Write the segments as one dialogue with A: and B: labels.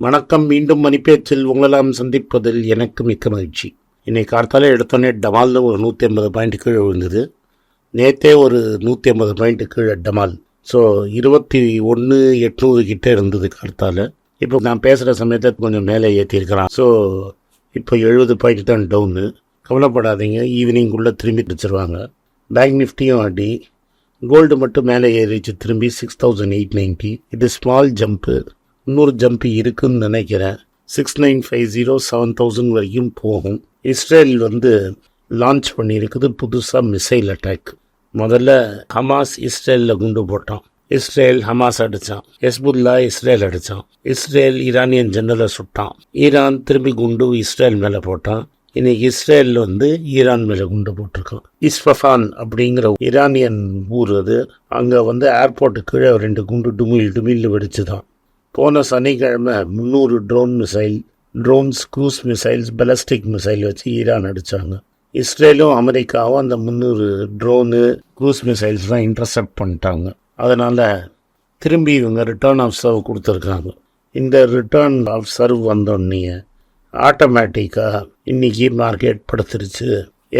A: வணக்கம் மீண்டும் மணிப்பேச்சில் உங்களெல்லாம் சந்திப்பதில் எனக்கு மிக்க மகிழ்ச்சி. இன்னைக்கு கார்த்தாலே எடுத்தோன்னே டமால்னு ஒரு நூற்றி ஐம்பது பாயிண்ட் கீழே விழுந்தது. நேற்றே ஒரு நூற்றி ஐம்பது பாயிண்ட் கீழே டமால். ஸோ இருபத்தி ஒன்று எட்நூறு கிட்டே இருந்தது கார்த்தால. இப்போ நான் பேசுகிற சமயத்தை கொஞ்சம் மேலே ஏற்றிருக்கிறான் ஸோ இப்போ எழுபது பாயிண்ட் தான் டவுனு. கவலைப்படாதீங்க ஈவினிங்குள்ளே திரும்பி வச்சுருவாங்க. பேங்க் நிஃப்டியும் அடி கோல்டு மட்டும் மேலே ஏறிச்சு திரும்பி சிக்ஸ் தௌசண்ட் எயிட் நைன்ட்டி இது ஸ்மால் ஜம்ப்பு இன்னொரு ஜம்ப் இருக்குன்னு நினைக்கிறேன். Six nine five zero seven thousand வரைக்கும் போகும். இஸ்ரேல் வந்து லான்ச் பண்ணியிருக்குது புதுசாக மிசைல் அட்டாக் முதல்ல ஹமாஸ் இஸ்ரேலில் குண்டு போட்டான். இஸ்ரேல் ஹமாஸ் அடித்தான் ஹெஸ்புல்லா இஸ்ரேல் அடித்தான் இஸ்ரேல் ஈரானியன் ஜெனரலை சுட்டான். ஈரான் திரும்பி குண்டு இஸ்ரேல் மேலே போட்டான். இன்னைக்கு இஸ்ரேல் வந்து ஈரான் மேலே குண்டு போட்டிருக்கான் இஸ்ஃபஃபான் அப்படிங்கிற ஈரானியன் ஊர் அது. அங்கே வந்து ஏர்போர்ட்டு கீழே ரெண்டு குண்டு டுமில் டுமில் வெடிச்சுதான். போன சனிக்கிழமை முந்நூறு drone missile drones cruise missiles ballistic missile வச்சு ஈரான் அடித்தாங்க இஸ்ரேலும் அமெரிக்காவும் அந்த முந்நூறு ட்ரோனு க்ரூஸ் மிசைல்ஸ் தான் இன்டர்செப்ட் பண்ணிட்டாங்க. அதனால் திரும்பி இவங்க ரிட்டர்ன் ஆஃப் சர்வ் கொடுத்துருக்காங்க. இந்த ரிட்டர்ன் ஆஃப் சர்வ் வந்தோடனே ஆட்டோமேட்டிக்காக இன்றைக்கி மார்க்கெட் படுத்துருச்சு.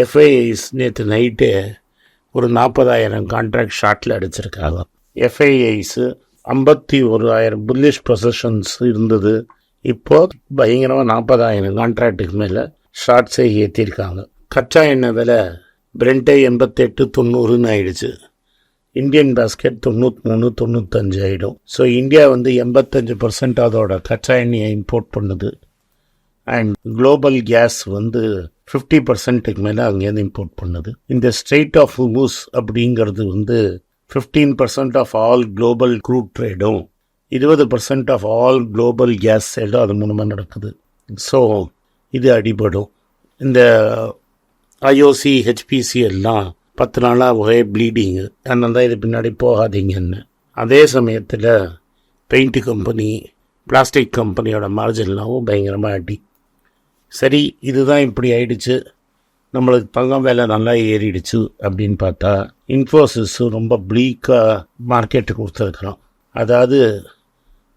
A: எஃப்ஐஐஸ் நேற்று நைட்டு ஒரு நாற்பதாயிரம் கான்ட்ராக்ட் ஷார்ட்டில் அடிச்சிருக்காங்க. எஃப்ஐஐஸு ஐம்பத்தி ஒரு ஆயிரம் புல்லிஷ் பொசஷன்ஸ் இருந்தது. இப்போ பயங்கரமாக நாற்பதாயிரம் கான்ட்ராக்டுக்கு மேலே ஷார்ட்ஸே ஏற்றிருக்காங்க கச்சா எண்ணெய் விலை பிரெண்டே எண்பத்தெட்டு தொண்ணூறுன்னு ஆயிடுச்சு. இந்தியன் பாஸ்கெட் தொண்ணூற்றி மூணு தொண்ணூத்தஞ்சு ஆகிடும் ஸோ இந்தியா வந்து எண்பத்தஞ்சு பர்சன்ட் அதோட கச்சா எண்ணெயை இம்போர்ட் பண்ணுது. அண்ட் குளோபல் கேஸ் வந்து ஃபிஃப்டி பர்சன்ட்டுக்கு மேலே அங்கேருந்து இம்போர்ட் பண்ணுது. இந்த ஸ்ட்ரெயிட் ஆஃப் ஹுமூஸ் அப்படிங்கிறது வந்து fifteen percent of all global crude ட்ரேடும் இருபது percent of all global gas சேலும் அது மூலமாக நடக்குது. ஸோ இது அடிபடும். இந்த ஐஓசி ஹெச்பிசி எல்லாம் பத்து நாளாக ஒரே ப்ளீடிங்கு அதனால தான் இது பின்னாடி போகாதீங்கன்னு. அதே சமயத்தில் பெயிண்ட் கம்பெனி பிளாஸ்டிக் கம்பெனியோட மார்ஜின்லாம் பயங்கரமாக அடி. சரி இதுதான் இப்படி ஆயிடுச்சு. நம்மளுக்கு தங்கம் வேலை நல்லா ஏறிடுச்சு அப்படின்னு பார்த்தா இன்ஃபோசிஸ் ரொம்ப ப்ளீக்காக மார்க்கெட்டுக்கு கொடுத்துருக்குறோம். அதாவது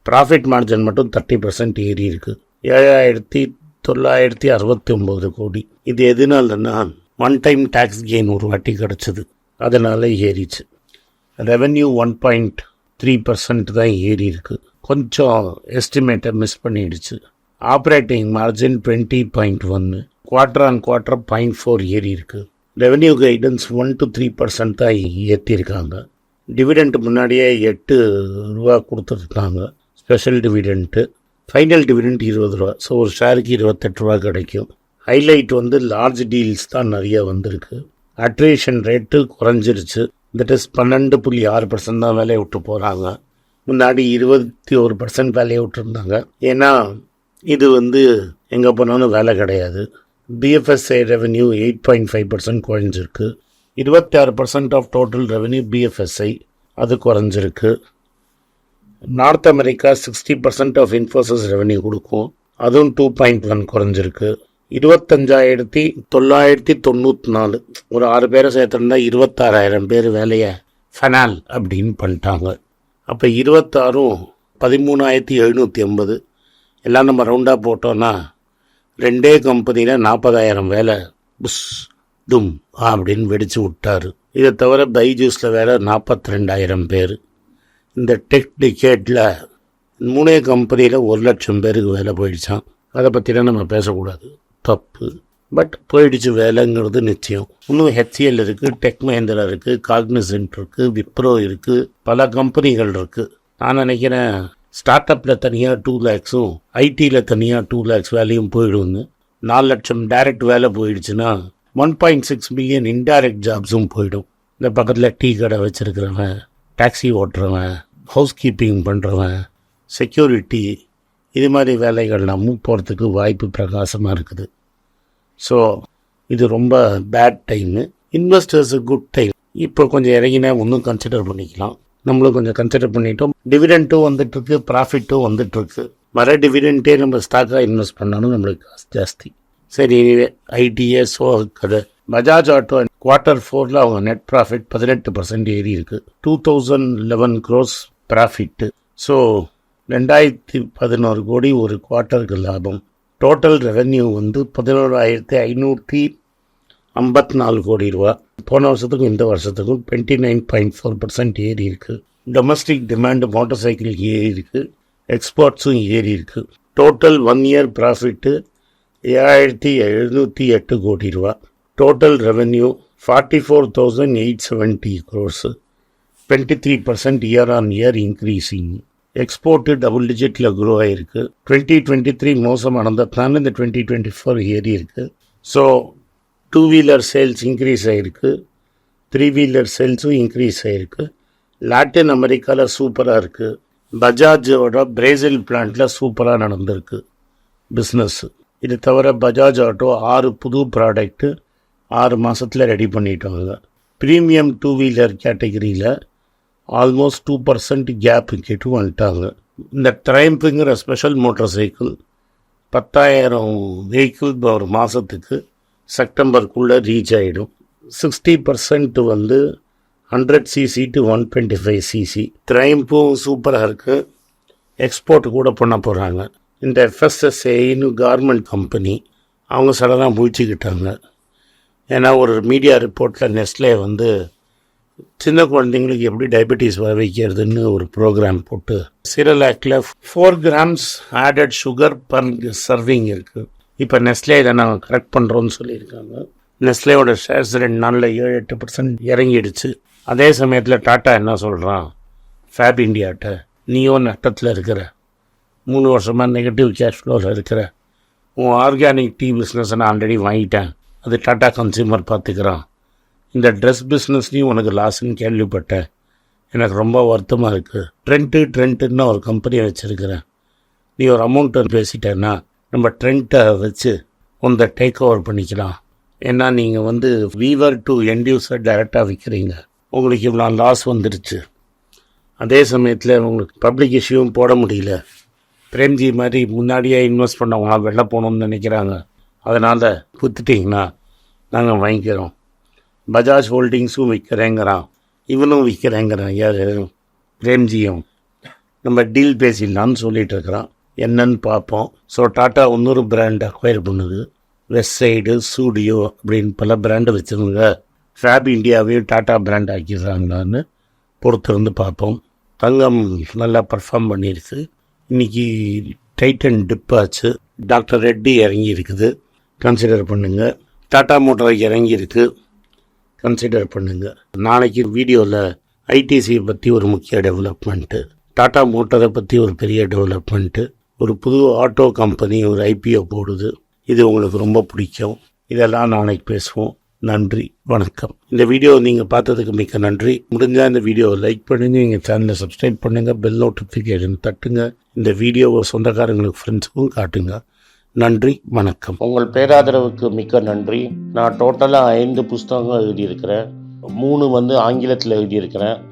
A: ப்ராஃபிட் மார்ஜின் மட்டும் தேர்ட்டி பர்சன்ட் ஏறி இருக்குது ஏழாயிரத்தி தொள்ளாயிரத்தி அறுபத்தி ஒம்பது கோடி. இது எதுனாலன்னா ஒன் டைம் டேக்ஸ் கெயின் ஒரு வாட்டி கிடச்சிது. அதனால் ஏறிச்சு. Revenue one point three percent தான் ஏறி இருக்குது கொஞ்சம் எஸ்டிமேட்டை மிஸ் பண்ணிடுச்சு. ஆப்ரேட்டிங் மார்ஜின் டுவெண்ட்டி பாயிண்ட் ஒன்று quarter on quarter point four ஏறி இருக்குது revenue guidance one to three percent தான் ஏற்றிருக்காங்க டிவிடெண்ட் முன்னாடியே எட்டு ரூபா கொடுத்துருக்காங்க ஸ்பெஷல் டிவிடெண்ட்டு ஃபைனல் டிவிடெண்ட் இருபது ரூபா. ஸோ ஒரு ஷேருக்கு இருபத்தெட்டு ரூபா கிடைக்கும். ஹைலைட் வந்து லார்ஜ் டீல்ஸ் தான் நிறைய வந்திருக்கு. அட்ரேஷன் ரேட்டு குறைஞ்சிருச்சு. தட் இஸ் பன்னெண்டு புள்ளி ஆறு பர்சன்ட் தான் வேலையை விட்டு போகிறாங்க முன்னாடி இருபத்தி ஒரு பர்சன்ட் வேலையை விட்டுருந்தாங்க. ஏன்னா இது வந்து எங்கே போனாலும் வேலை கிடையாது. BFSI revenue eight point five percent குறைஞ்சிருக்கு. இருபத்தி ஆறு percent of total revenue BFSI அது குறைஞ்சிருக்கு. North America sixty percent of Infosys revenue கொடுக்கும். அதுவும் டூ பாயிண்ட் ஒன் குறைஞ்சிருக்கு. இருபத்தஞ்சாயிரத்தி தொள்ளாயிரத்தி தொண்ணூற்றி நாலு. ஒரு ஆறு பேரை சேர்த்துருந்தா இருபத்தாறாயிரம் பேர் வேலையை ஃபெனால் அப்படின்னு பண்ணிட்டாங்க. அப்போ இருபத்தாறும் பதிமூணாயிரத்தி எழுநூற்றி எண்பது. எல்லாம் நம்ம ரவுண்டாக போட்டோன்னா ரெண்டே கம்பெனியில் நாற்பதாயிரம் வேலை. புஷ் தும் அப்படின்னு வெடித்து விட்டாரு. இதை தவிர பைஜூஸில் வேலை நாற்பத்தி ரெண்டாயிரம் பேர். இந்த டெக் டிக்கெட்டில் மூணே கம்பெனியில் ஒரு லட்சம் பேருக்கு வேலை போயிடுச்சான் அதை பற்றிலாம் நம்ம பேசக்கூடாது. தப்பு. பட் போயிடுச்சு வேலைங்கிறது நிச்சயம். இன்னும் ஹெச்சிஎல் இருக்குது டெக் மஹேந்திரா இருக்குது காக்னிசென்ட் இருக்குது விப்ரோ இருக்குது பல கம்பெனிகள் இருக்குது நான் நினைக்கிறேன் ஸ்டார்ட் அப்பில் தனியாக டூ லேக்ஸும் ஐடியில் தனியாக டூ லேக்ஸ் வேலையும் போயிடும்னு நாலு லட்சம் டைரக்ட் வேலை போயிடுச்சுன்னா one point six million indirect ஜாப்ஸும் போயிடும். இந்த பக்கத்தில் டீ கடை வச்சுருக்கிறவன் டாக்ஸி ஓட்டுறவன் ஹவுஸ் கீப்பிங் பண்ணுறவன் செக்யூரிட்டி இது மாதிரி வேலைகள்லாம் மூவ் போகிறதுக்கு வாய்ப்பு பிரகாசமாக இருக்குது. ஸோ இது ரொம்ப bad time investors good time இப்போ கொஞ்சம் இறங்கினா ஒன்றும் கன்சிடர் பண்ணிக்கலாம். நம்மளும் கொஞ்சம் கன்சிடர் பண்ணிட்டோம். டிவிடெண்ட்டும் வந்துட்டுருக்கு ப்ராஃபிட்டும் வந்துட்டுருக்கு. வர டிவிடெண்ட்டே நம்ம ஸ்டாக்காக இன்வெஸ்ட் பண்ணாலும் நம்மளுக்கு காசு ஜாஸ்தி. சரி ஐடிஎஸ்ஓ ஸோ கதை பஜாஜ் ஆட்டோ குவார்ட்டர் ஃபோரில் அவங்க நெட் ப்ராஃபிட் பதினெட்டு பர்சன்ட் ஏறி இருக்குது two thousand eleven gross profit so ரெண்டாயிரத்தி பதினோரு கோடி ஒரு குவார்ட்டருக்கு லாபம். டோட்டல் ரெவென்யூ வந்து பதினோராயிரத்தி ஐநூற்றி ஐம்பத்தி நாலு கோடி ரூபா. போன வருஷத்துக்கும் இந்த வருஷத்துக்கும் twenty nine point four percent ஏறி இருக்குது டொமஸ்டிக் டிமாண்டு மோட்டார் சைக்கிள் ஏறி இருக்குது எக்ஸ்போர்ட்ஸும் ஏறி இருக்குது டோட்டல் ஒன் இயர் ப்ராஃபிட்டு ஏழாயிரத்தி எழுநூற்றி எட்டு கோடி ரூபா. Total revenue forty four thousand eight seventy crores twenty three percent year on year increasing export double digit grow ஆகிருக்கு டுவெண்ட்டி டுவெண்ட்டி த்ரீ மோசம் நடந்ததுனால இந்த டுவெண்ட்டி டுவெண்ட்டி ஃபோர் ஏறி இருக்குது so two wheeler sales increase ஆகிருக்கு த்ரீ வீலர் சேல்ஸும் increase ஆகிருக்கு Latin அமெரிக்காவில் சூப்பராக இருக்குது பஜாஜோட பிரேசில் பிளான்ட்டில் சூப்பராக நடந்திருக்கு பிஸ்னஸ்ஸு இது தவிர பஜாஜ் ஆட்டோ ஆறு புது ப்ராடக்ட்டு ஆறு மாதத்தில் ரெடி பண்ணிட்டாங்க. ப்ரீமியம் டூ வீலர் கேட்டகிரியில் ஆல்மோஸ்ட் டூ பர்சன்ட் கேப் கிட்ட வந்துட்டாங்க. இந்த ட்ரைம்ப்புங்கிற ஸ்பெஷல் மோட்டார் சைக்கிள் பத்தாயிரம் வெஹிக்கிள் ஒரு மாதத்துக்கு செப்டம்பருக்குள்ளே ரீச் ஆகிடும் சிக்ஸ்டி பர்சன்ட் வந்து hundred CC to one twenty five CC கிரைம்பும் சூப்பராக இருக்குது எக்ஸ்போர்ட் கூட பண்ண போகிறாங்க இந்த எஃப்எஸ்எஸ்ஏன்னு கார்மெண்ட் கம்பெனி அவங்க சடனாக முழிச்சுக்கிட்டாங்க ஏன்னா ஒரு மீடியா ரிப்போர்ட்டில் நெஸ்லே வந்து சின்ன குழந்தைங்களுக்கு எப்படி டயபெட்டிஸ் வர வைக்கிறதுன்னு ஒரு ப்ரோக்ராம் போட்டு சிரலாக்கில் four grams added sugar per serving இருக்குது இப்போ நெஸ்லே இதை நாங்கள் கரெக்ட் பண்ணுறோன்னு சொல்லியிருக்காங்க. நெஸ்லேயோட ஷேர்ஸ் ரெண்டு நாளில் ஏழு எட்டு பர்சன்ட் இறங்கிடுச்சு. அதே சமயத்தில் டாட்டா என்ன சொல்கிறான் ஃபேப் இண்டியாட்ட நீயும் நட்டத்தில் இருக்கிற மூணு வருஷமாக நெகட்டிவ் கேஷ் ஃப்ளோவில் இருக்கிற உன் ஆர்கானிக் டீ பிஸ்னஸை நான் ஆல்ரெடி வாங்கிட்டேன். அது டாட்டா கன்சியூமர் பார்த்துக்கிறான் இந்த ட்ரெஸ் பிஸ்னஸ்லையும் உனக்கு லாஸ்ன்னு கேள்விப்பட்டேன். எனக்கு ரொம்ப வருத்தமாக இருக்குது ட்ரெண்ட்டு ட்ரெண்ட்டுன்னு ஒரு கம்பெனியை வச்சுருக்கிறேன். நீ ஒரு அமௌண்ட்டு பேசிட்டேன்னா நம்ம ட்ரெண்ட்டை வச்சு உந்த டேக் ஓவர் பண்ணிக்கலாம். ஏன்னா நீங்கள் வந்து வீவர் டு என்டியூசர் டைரெக்டாக விற்கிறீங்க உங்களுக்கு இவ்வளோ லாஸ் வந்துடுச்சு அதே சமயத்தில் உங்களுக்கு பப்ளிக் இஷ்யூவும் போட முடியல. பிரேம்ஜி மாதிரி முன்னாடியே இன்வெஸ்ட் பண்ணவங்களாம் வெளில போகணும்னு நினைக்கிறாங்க. அதனால் விற்றுட்டிங்கன்னா நாங்கள் வாங்கிக்கிறோம். பஜாஜ் ஹோல்டிங்ஸும் விற்கிறேங்கிறான். இவனும் விற்கிறேங்கிறான். யார்? பிரேம்ஜியும். நம்ம டீல் பேசிடலான்னு சொல்லிட்டு இருக்கிறான். என்னன்னு பார்ப்போம். ஸோ டாட்டா இன்னொரு பிராண்ட் அக்வயர் பண்ணுது. வெஸ்ட் சைடு ஸ்டூடியோ அப்படின்னு பல பிராண்டு வச்சுருங்க ஃபேப் இந்தியாவையும் டாட்டா பிராண்ட் ஆக்கிடுறாங்களான்னு பொறுத்திருந்து பார்ப்போம். தங்கம் நல்லா பர்ஃபார்ம் பண்ணியிருக்கு இன்றைக்கி டைட்டன் டிப் ஆச்சு. டாக்டர் ரெட்டி இறங்கி இருக்குது கன்சிடர் பண்ணுங்கள் டாட்டா மோட்டர் இறங்கி இருக்கு கன்சிடர் பண்ணுங்கள் நாளைக்கு வீடியோவில் ஐடிசியை பற்றி ஒரு முக்கிய டெவலப்மெண்ட்டு டாட்டா மோட்டரை பற்றி ஒரு பெரிய டெவலப்மெண்ட்டு ஒரு புது ஆட்டோ கம்பெனி ஒரு ஐபிஓ போடுது. இது உங்களுக்கு ரொம்ப பிடிக்கும். இதெல்லாம் நாளைக்கு பேசுவோம். நன்றி வணக்கம். இந்த வீடியோ நீங்கள் பார்த்ததுக்கு மிக்க நன்றி. முடிஞ்சால் இந்த வீடியோவை லைக் பண்ணுங்க எங்கள் சேனலை சப்ஸ்கிரைப் பண்ணுங்கள் பெல் நோட்டிஃபிகேஷன் தட்டுங்க. இந்த வீடியோவை சொந்தக்காரங்களுக்கு ஃப்ரெண்ட்ஸுக்கும் காட்டுங்க. நன்றி வணக்கம். உங்கள் பேராதரவுக்கு மிக்க நன்றி. நான் டோட்டலாக ஐந்து புஸ்தகங்கள் எழுதியிருக்கிறேன். மூணு வந்து ஆங்கிலத்தில் எழுதியிருக்கிறேன்.